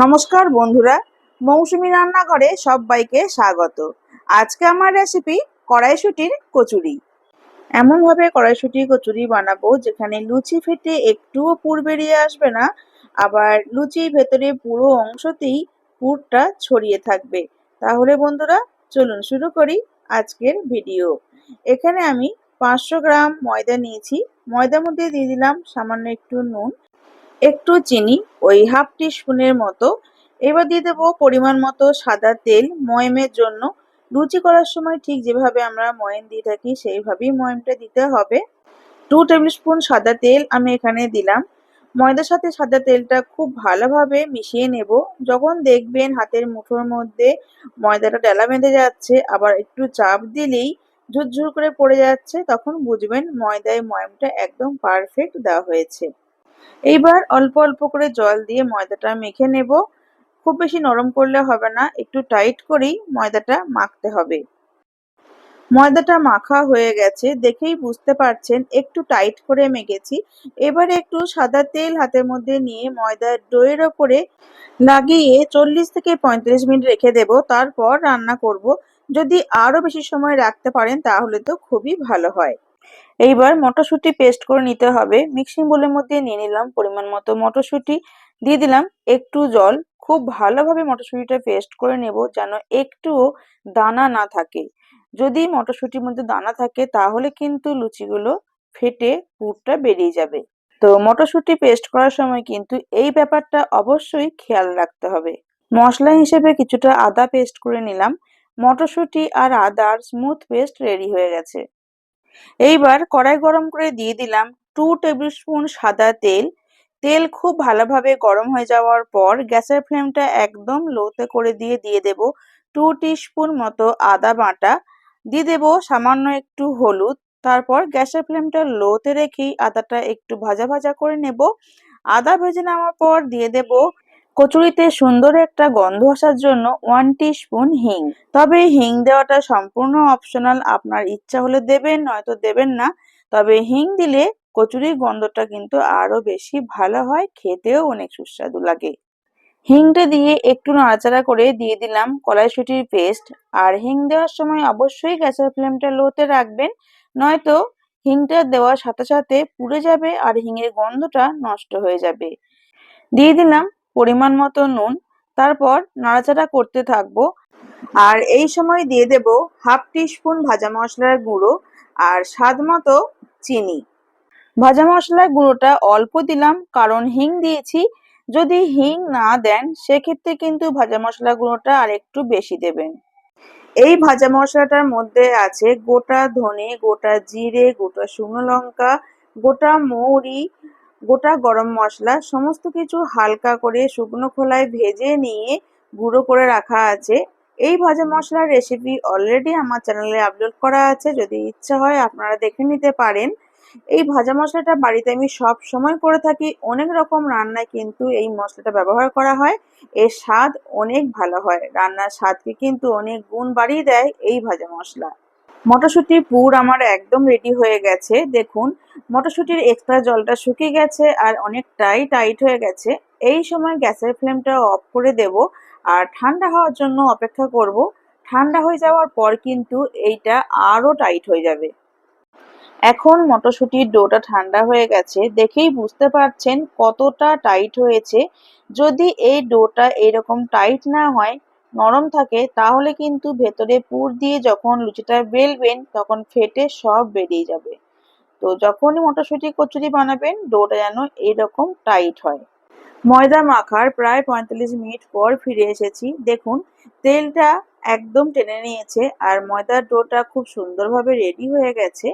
নমস্কার বন্ধুরা, মৌসুমি রান্নাঘরে সবাইকে স্বাগত। আজকে আমার রেসিপি কড়াইশুটির কচুরি। এমনভাবে কড়াইশুটি কচুরি বানাবো, যেখানে লুচি ফেটে একটুও পুর বেরিয়ে আসবে না, আবার লুচি ভেতরে পুরো অংশতেই পুরটা ছড়িয়ে থাকবে। তাহলে বন্ধুরা, চলুন শুরু করি আজকের ভিডিও এখানে আমি পাঁচশো গ্রাম ময়দা নিয়েছি। ময়দার মধ্যে দিয়ে দিলাম সামান্য একটু নুন। একটু চিনি, ওই হাফ টিস্পুনের মতো। এবার দিয়ে দেবো পরিমাণ মতো সাদা তেল ময়েমের জন্য। লুচি করার সময় ঠিক যেভাবে আমরা ময়েম দিয়ে থাকি, সেইভাবেই ময়মটা দিতে হবে। টু টেবিল স্পুন সাদা তেল আমি এখানে দিলাম। ময়দার সাথে সাদা তেলটা খুব ভালোভাবে মিশিয়ে নেব। যখন দেখবেন হাতের মুঠোর মধ্যে ময়দাটা ডেলা বেঁধে যাচ্ছে, আবার একটু চাপ দিলেই ঝুরঝুর করে পড়ে যাচ্ছে, তখন বুঝবেন ময়দায় ময়মটা একদম পারফেক্ট দেওয়া হয়েছে। এইবার অল্প অল্প করে জল দিয়ে ময়দাটা মেখে নেব। খুব বেশি নরম করলে হবে না, একটু টাইট করেই ময়দাটা মাখতে হবে। ময়দাটা মাখা হয়ে গেছে, দেখেই বুঝতে পারছেন একটু টাইট করে মেখেছি। এবারে একটু সাদা তেল হাতের মধ্যে নিয়ে ময়দার ডোয়ের ওপরে লাগিয়ে চল্লিশ থেকে পঁয়ত্রিশ মিনিট রেখে দেব, তারপর রান্না করব। যদি আরও বেশি সময় রাখতে পারেন তাহলে তো খুবই ভালো হয়। এইবার মটরশুঁটি পেস্ট করে নিতে হবে। মিক্সিং বোলের মধ্যে নিয়ে নিলাম পরিমাণ মতো মটরশুঁটি। দিয়ে দিলাম একটু জল। খুব ভালোভাবে মটরশুঁটিটা পেস্ট করে নেব যেন একটুও দানা না থাকে। যদি মটরশুঁটির মধ্যে দানা থাকে তাহলে কিন্তু লুচিগুলো ফেটে পুরটা বেরিয়ে যাবে। তো মটরশুঁটি পেস্ট করার সময় কিন্তু এই ব্যাপারটা অবশ্যই খেয়াল রাখতে হবে। মশলা হিসেবে কিছুটা আদা পেস্ট করে নিলাম। মটরশুঁটি আর আদার স্মুথ পেস্ট রেডি হয়ে গেছে। এইবার কড়াই গরম করে দিয়ে দিলাম টু টেবিল স্পুন সাদা তেল। তেল খুব ভালোভাবে গরম হয়ে যাওয়ার পর গ্যাসের ফ্লেমটা একদম লোতে করে দিয়ে দিয়ে দেব টু স্পুন মতো আদা বাটা। দিয়ে দেব সামান্য একটু হলুদ। তারপর গ্যাসের ফ্লেমটা লোতে রেখেই আদাটা একটু ভাজা ভাজা করে নেব। আদা ভেজে নেওয়ার পর দিয়ে দেব কচুরিতে সুন্দর একটা গন্ধ আসার জন্য ওয়ান স্পুন হিং। তবে হিং দেওয়াটা সম্পূর্ণ অপশনাল আপনার ইচ্ছা হলে দেবেন, নয়তো দেবেন না। তবে হিং দিলে কচুরির গন্ধটা কিন্তু আরও বেশি ভালো হয়, খেতেও অনেক সুস্বাদু লাগে। হিংটা দিয়ে একটু নাড়াচাড়া করে দিয়ে দিলাম কড়াইশুটির পেস্ট আর হিং দেওয়ার সময় অবশ্যই গ্যাসের ফ্লেমটা লোতে রাখবেন, নয়তো হিংটা দেওয়ার সাথে সাথে পুড়ে যাবে আর হিঙের গন্ধটা নষ্ট হয়ে যাবে। দিয়ে দিলাম পরিমাণ মতো নুন, তারপর নাড়াচাড়া করতে থাকব। আর এই সময় দিয়ে দেব হাফ স্পুন ভাজা মশলার গুঁড়ো আর স্বাদ মতো চিনি। ভাজা মশলার গুঁড়োটা অল্প দিলাম, কারণ হিং দিয়েছি। যদি হিং না দেন, সেক্ষেত্রে কিন্তু ভাজা মশলা গুঁড়োটা আর একটু বেশি দেবেন। এই ভাজা মশলাটার মধ্যে আছে গোটা ধনে, গোটা জিরে, গোটা শুকনো লঙ্কা, গোটা মৌরি গোটা গরম মশলা সমস্ত কিছু হালকা করে শুকনো খোলায় ভেজে নিয়ে গুঁড়ো করে রাখা আছে। এই ভাজা মশলার রেসিপি অলরেডি আমার চ্যানেলে আপলোড করা আছে। যদি ইচ্ছা হয় আপনারা দেখে নিতে পারেন। এই ভাজা মশলাটা বাড়িতে আমি সব সময় করে থাকি। অনেক রকম রান্নায় কিন্তু এই মশলাটা ব্যবহার করা হয়। এর স্বাদ অনেক ভালো হয়। রান্নার স্বাদকে কিন্তু অনেক গুণ বাড়িয়ে দেয় এই ভাজা মশলা। মটরশুঁটির পুর আমার একদম রেডি হয়ে গেছে। দেখুন, মটরশুঁটির এক্সট্রা জলটা শুকিয়ে গেছে আর অনেকটাই টাইট হয়ে গেছে। এই সময় গ্যাসের ফ্লেমটা অফ করে দেব আর ঠান্ডা হওয়ার জন্য অপেক্ষা করব। ঠান্ডা হয়ে যাওয়ার পর কিন্তু এইটা আরও টাইট হয়ে যাবে। এখন মটরশুঁটির ডোটা ঠান্ডা হয়ে গেছে। দেখেই বুঝতে পারছেন কতটা টাইট হয়েছে। যদি এই ডোটা এরকম টাইট না হয় নরম থাকে, তাহলে কিন্তু ভেতরে পুর দিয়ে যখন লুচিটা বেলবেন, তখন ফেটে সব বেরিয়ে যাবে। তো যখনই মটরশুঁটি, কচুরি বানাবেন, ডোটা যেন এরকম টাইট হয়। ময়দা মাখার প্রায় পঁয়তাল্লিশ মিনিট পর ফিরে এসেছি। দেখুন, তেলটা একদম টেনে নিয়েছে আর ময়দার ডোটা খুব সুন্দরভাবে রেডি হয়ে গেছে।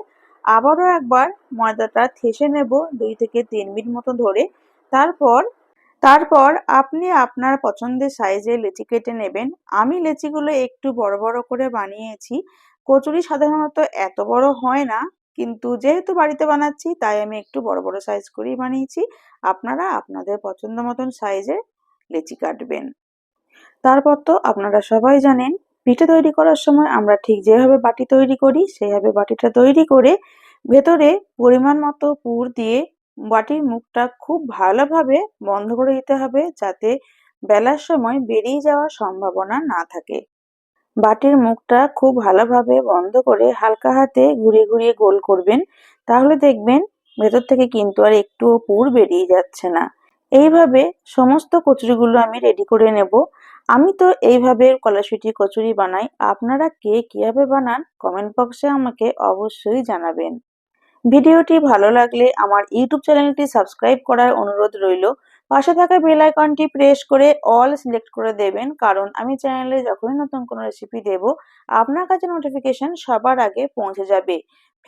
আবারও একবার ময়দাটা থেসে নেব দুই থেকে তিন মিনিট মতো ধরে। তারপর তারপর আপনি আপনার পছন্দের সাইজে লেচি কেটে নেবেন। আমি লেচিগুলো একটু বড় বড় করে বানিয়েছি। কচুরি সাধারণত এত বড় হয় না, কিন্তু যেহেতু বাড়িতে বানাচ্ছি, তাই আমি একটু বড় বড় সাইজ করেই বানিয়েছি। আপনারা আপনাদের পছন্দ মতন সাইজে লেচি কাটবেন। তারপর তো আপনারা সবাই জানেন, পিঠে তৈরি করার সময় আমরা ঠিক যেভাবে বাটি তৈরি করি সেইভাবে বাটিটা তৈরি করে ভেতরে পরিমাণ মতো পুর দিয়ে বাটির মুখটা খুব ভালোভাবে বন্ধ করে দিতে হবে যাতে বেলার সময় বেরিয়ে যাওয়ার সম্ভাবনা না থাকে। বাটির মুখটা খুব ভালোভাবে বন্ধ করে হালকা হাতে ঘুরিয়ে ঘুরিয়ে গোল করবেন, তাহলে দেখবেন ভেতর থেকে কিন্তু আর একটুও পুর বেরিয়ে যাচ্ছে না। এইভাবে সমস্ত কচুরিগুলো আমি রেডি করে নেব। আমি তো এইভাবে কলাশুটি কচুরি বানাই। আপনারা কে কীভাবে বানান কমেন্ট বক্সে আমাকে অবশ্যই জানাবেন। ভিডিওটি ভালো লাগলে আমার ইউটিউব চ্যানেলটি সাবস্ক্রাইব করার অনুরোধ রইল। পাশে থাকা বেল আইকনটি প্রেস করে অল সিলেক্ট করে দেবেন, কারণ আমি চ্যানেলে যখনই নতুন কোনো রেসিপি দেব, আপনার কাছে নোটিফিকেশন সবার আগে পৌঁছে যাবে।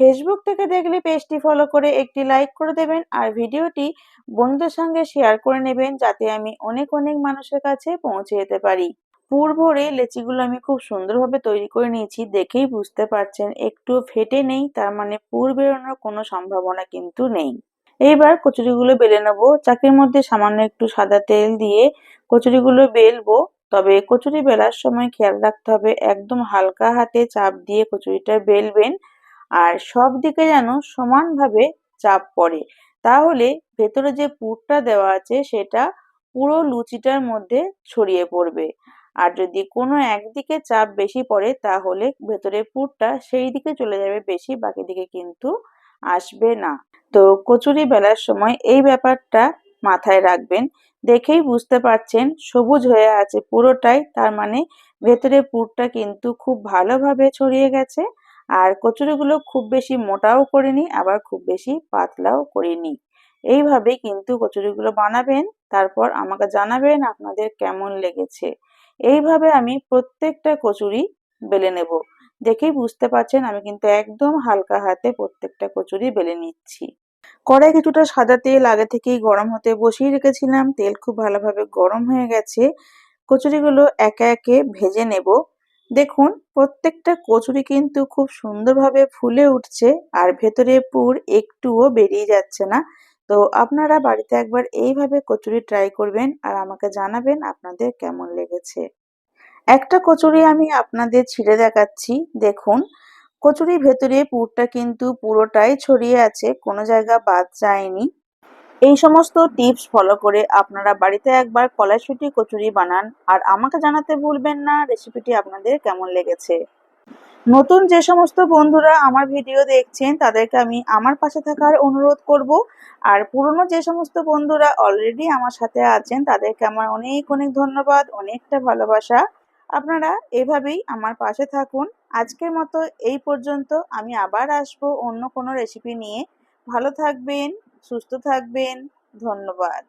ফেসবুক থেকে দেখলে পেজটি ফলো করে একটি লাইক করে দেবেন আর ভিডিওটি বন্ধুদের সঙ্গে শেয়ার করে নেবেন, যাতে আমি অনেক অনেক মানুষের কাছে পৌঁছে যেতে পারি। পুর ভরে লেচিগুলো আমি খুব সুন্দরভাবে তৈরি করে নিয়েছি, দেখেই বুঝতে পারছেন একটু ফেটে নেই, তার মানে পুর বেরোনোর কোনো সম্ভাবনা কিন্তু নেই। এইবার কচুরিগুলো বেলে নেব, চাকির মধ্যে সামান্য একটু সাদা তেল দিয়ে কচুরিগুলো বেলবো, তবে কচুরি বেলার সময় খেয়াল রাখতে হবে, একদম হালকা হাতে চাপ দিয়ে কচুরিটা বেলবেন, আর সব দিকে যেন সমানভাবে চাপ পড়ে। তাহলে ভেতরে যে পুরটা দেওয়া আছে, সেটা পুরো লুচিটার মধ্যে ছড়িয়ে পড়বে। আর যদি কোনো একদিকে চাপ বেশি পড়ে, তাহলে ভেতরে পুরটা সেই দিকে চলে যাবে বেশি, বাকি দিকে কিন্তু আসবে না। তো কচুরি বেলার সময় এই ব্যাপারটা মাথায় রাখবেন। দেখেই বুঝতে পারছেন, সবুজ হয়ে আছে পুরোটাই, তার মানে ভেতরে পুরটা কিন্তু খুব ভালোভাবে ছড়িয়ে গেছে। আর কচুরিগুলো খুব বেশি মোটাও করিনি, আবার খুব বেশি পাতলাও করিনি। এইভাবে কিন্তু কচুরিগুলো বানাবেন, তারপর আমাকে জানাবেন আপনাদের কেমন লেগেছে। এইভাবে আমি প্রত্যেকটা কচুরি বেলে নেব। দেখেই বুঝতে পারছেন আমি কিন্তু একদম হালকা হাতে প্রত্যেকটা কচুরি বেলে নিচ্ছি। কড়াই কিছুটা সাদা তেল আগে থেকেই গরম হতে বসিয়ে রেখেছিলাম। তেল খুব ভালোভাবে গরম হয়ে গেছে। কচুরিগুলো একে একে ভেজে নেব। দেখুন, প্রত্যেকটা কচুরি কিন্তু খুব সুন্দরভাবে ফুলে উঠছে। আর ভেতরে পুর একটুও বেরিয়ে যাচ্ছে না। তো আপনারা বাড়িতে একবার এইভাবে কচুরি ট্রাই করবেন আর আমাকে জানাবেন আপনাদের কেমন লেগেছে। একটা কচুরি আমি আপনাদের ছিঁড়ে দেখাচ্ছি। দেখুন, কচুরির ভেতরে পুরটা কিন্তু পুরোটাই ছড়িয়ে আছে, কোনো জায়গা বাদ যায়নি। এই সমস্ত টিপস ফলো করে আপনারা বাড়িতে একবার কলাইশুটি কচুরি বানান। আর আমাকে জানাতে ভুলবেন না রেসিপিটি আপনাদের কেমন লেগেছে? নতুন যে সমস্ত বন্ধুরা আমার ভিডিও দেখছেন, তাদেরকে আমি আমার পাশে থাকার অনুরোধ করব। আর পুরনো যে সমস্ত বন্ধুরা অলরেডি আমার সাথে আছেন, তাদেরকে আমার অনেক অনেক ধন্যবাদ, অনেকটা ভালোবাসা। আপনারা এভাবেই আমার পাশে থাকুন। আজকের মতো এই পর্যন্ত। আমি আবার আসব অন্য কোনো রেসিপি নিয়ে। ভালো থাকবেন, সুস্থ থাকবেন। ধন্যবাদ।